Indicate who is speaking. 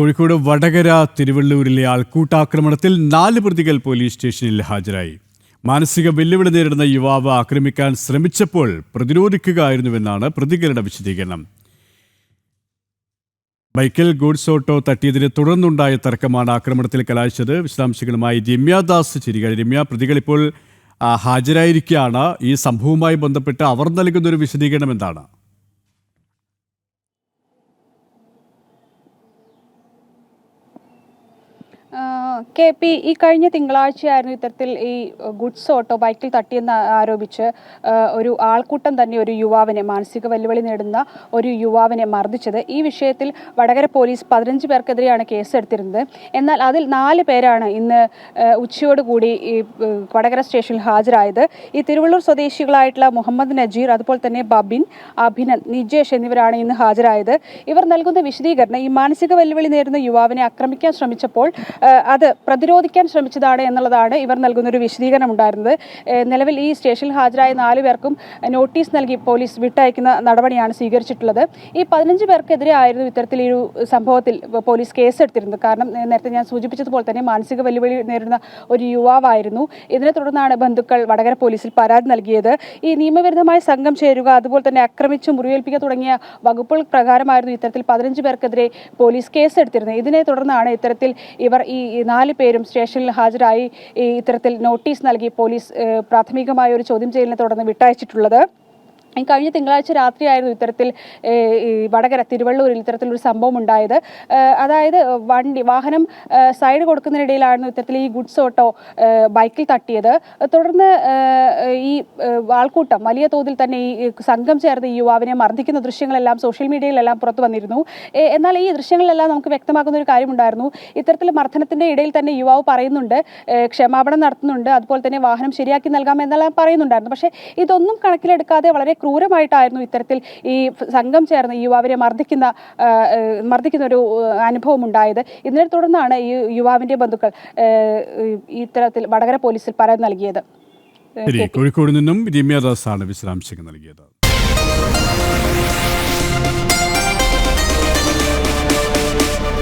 Speaker 1: കോഴിക്കോട് വടകര തിരുവള്ളൂരിലെ ആൾക്കൂട്ടാക്രമണത്തിൽ നാല് പ്രതികൾ പോലീസ് സ്റ്റേഷനിൽ ഹാജരായി. മാനസിക വെല്ലുവിളി നേരിടുന്ന യുവാവ് ആക്രമിക്കാൻ ശ്രമിച്ചപ്പോൾ പ്രതിരോധിക്കുകയായിരുന്നുവെന്നാണ് പ്രതികളുടെ വിശദീകരണം. ബൈക്കിൽ ഗോഡ്സ് ഓട്ടോ തട്ടിയതിനെ തുടർന്നുണ്ടായ തർക്കമാണ് ആക്രമണത്തിൽ കലാശിച്ചത്. വിശദാംശങ്ങളുമായി രമ്യാദാസ് ചിരിക രമ്യ പ്രതികൾ ഇപ്പോൾ ഹാജരായിരിക്കുകയാണ്. ഈ സംഭവവുമായി ബന്ധപ്പെട്ട് അവർ നൽകുന്ന ഒരു വിശദീകരണം എന്താണ്?
Speaker 2: കെ പി ഈ കഴിഞ്ഞ തിങ്കളാഴ്ചയായിരുന്നു ഇത്തരത്തിൽ ഈ ഗുഡ്സ് ഓട്ടോ ബൈക്കിൽ തട്ടിയെന്ന് ആരോപിച്ച് ഒരു ആൾക്കൂട്ടം തന്നെ ഒരു യുവാവിനെ മാനസിക വെല്ലുവിളി നേടുന്ന ഒരു യുവാവിനെ മർദ്ദിച്ചത്. ഈ വിഷയത്തിൽ വടകര പോലീസ് പതിനഞ്ച് പേർക്കെതിരെയാണ് കേസെടുത്തിരുന്നത്. എന്നാൽ അതിൽ നാല് പേരാണ് ഇന്ന് ഉച്ചയോടുകൂടി ഈ വടകര സ്റ്റേഷനിൽ ഹാജരായത്. ഈ തിരുവള്ളൂർ സ്വദേശികളായിട്ടുള്ള മുഹമ്മദ് നജീർ അതുപോലെ തന്നെ ബബിൻ അഭിനന്ദ് നിജേഷ് എന്നിവരാണ് ഇന്ന് ഹാജരായത്. ഇവർ നൽകുന്ന വിശദീകരണം ഈ മാനസിക വെല്ലുവിളി നേരിടുന്ന യുവാവിനെ ആക്രമിക്കാൻ ശ്രമിച്ചപ്പോൾ അത് പ്രതിരോധിക്കാൻ ശ്രമിച്ചതാണ് എന്നുള്ളതാണ് ഇവർ നൽകുന്ന ഒരു വിശദീകരണം ഉണ്ടായിരുന്നത് നിലവിൽ ഈ സ്റ്റേഷനിൽ ഹാജരായ നാല് പേർക്കും നോട്ടീസ് നൽകി പോലീസ് വിട്ടയക്കുന്ന നടപടിയാണ് സ്വീകരിച്ചിട്ടുള്ളത്. ഈ പതിനഞ്ച് പേർക്കെതിരെ ആയിരുന്നു ഇത്തരത്തിൽ ഒരു സംഭവത്തിൽ പോലീസ് കേസെടുത്തിരുന്നത്. കാരണം നേരത്തെ ഞാൻ സൂചിപ്പിച്ചതുപോലെ തന്നെ മാനസിക വെല്ലുവിളി നേരിടുന്ന ഒരു യുവാവായിരുന്നു. ഇതിനെ തുടർന്നാണ് ബന്ധുക്കൾ വടകര പോലീസിൽ പരാതി നൽകിയത്. ഈ നിയമവിരുദ്ധമായ സംഘം ചേരുക അതുപോലെ തന്നെ ആക്രമിച്ചു മുറിവേൽപ്പിക്കുക തുടങ്ങിയ വകുപ്പുകൾ പ്രകാരമായിരുന്നു ഇത്തരത്തിൽ പതിനഞ്ച് പേർക്കെതിരെ പോലീസ് കേസെടുത്തിരുന്നത്. ഇതിനെ തുടർന്നാണ് ഇത്തരത്തിൽ ഇവർ ഈ ഈ നാല് പേരും സ്റ്റേഷനിൽ ഹാജരായി. ഇത്തരത്തിൽ നോട്ടീസ് നൽകി പോലീസ് പ്രാഥമികമായ ഒരു ചോദ്യം ചെയ്യലിനെ തുടർന്ന് വിട്ടയച്ചിട്ടുള്ളത്. കഴിഞ്ഞ തിങ്കളാഴ്ച രാത്രിയായിരുന്നു ഇത്തരത്തിൽ വടകര തിരുവള്ളൂരിൽ ഇത്തരത്തിലൊരു സംഭവം ഉണ്ടായത്. അതായത് വണ്ടി വാഹനം സൈഡ് കൊടുക്കുന്നതിനിടയിലായിരുന്നു ഇത്തരത്തിൽ ഈ ഗുഡ്സ് ഓട്ടോ ബൈക്കിൽ തട്ടിയത്. തുടർന്ന് ഈ ആൾക്കൂട്ടം വലിയ തോതിൽ തന്നെ ഈ സംഘം ചേർന്ന് ഈ യുവാവിനെ മർദ്ദിക്കുന്ന ദൃശ്യങ്ങളെല്ലാം സോഷ്യൽ മീഡിയയിലെല്ലാം പുറത്തു വന്നിരുന്നു. എന്നാൽ ഈ ദൃശ്യങ്ങളിലെല്ലാം നമുക്ക് വ്യക്തമാക്കുന്ന ഒരു കാര്യമുണ്ടായിരുന്നു. ഇത്തരത്തിൽ മർദ്ദനത്തിന്റെ ഇടയിൽ തന്നെ യുവാവ് പറയുന്നുണ്ട് ക്ഷമാപണം നടത്തുന്നുണ്ട് അതുപോലെ തന്നെ വാഹനം ശരിയാക്കി നൽകാം എന്നെല്ലാം പറയുന്നുണ്ടായിരുന്നു. പക്ഷേ ഇതൊന്നും കണക്കിലെടുക്കാതെ വളരെ ക്രൂരമായിട്ടായിരുന്നു ഇത്തരത്തിൽ ഈ സംഘം ചേർന്ന് യുവാവിനെ മർദ്ദിക്കുന്ന മർദ്ദിക്കുന്ന ഒരു അനുഭവം ഉണ്ടായത് ഇതിനെ തുടർന്നാണ് ഈ യുവാവിന്റെ ബന്ധുക്കൾ ഇത്തരത്തിൽ വടകര പോലീസിൽ പരാതി നൽകിയത്.
Speaker 1: കോഴിക്കോട് നിന്നും രമ്യദാസാണ് വിശദാംശങ്ങൾ നൽകിയത്.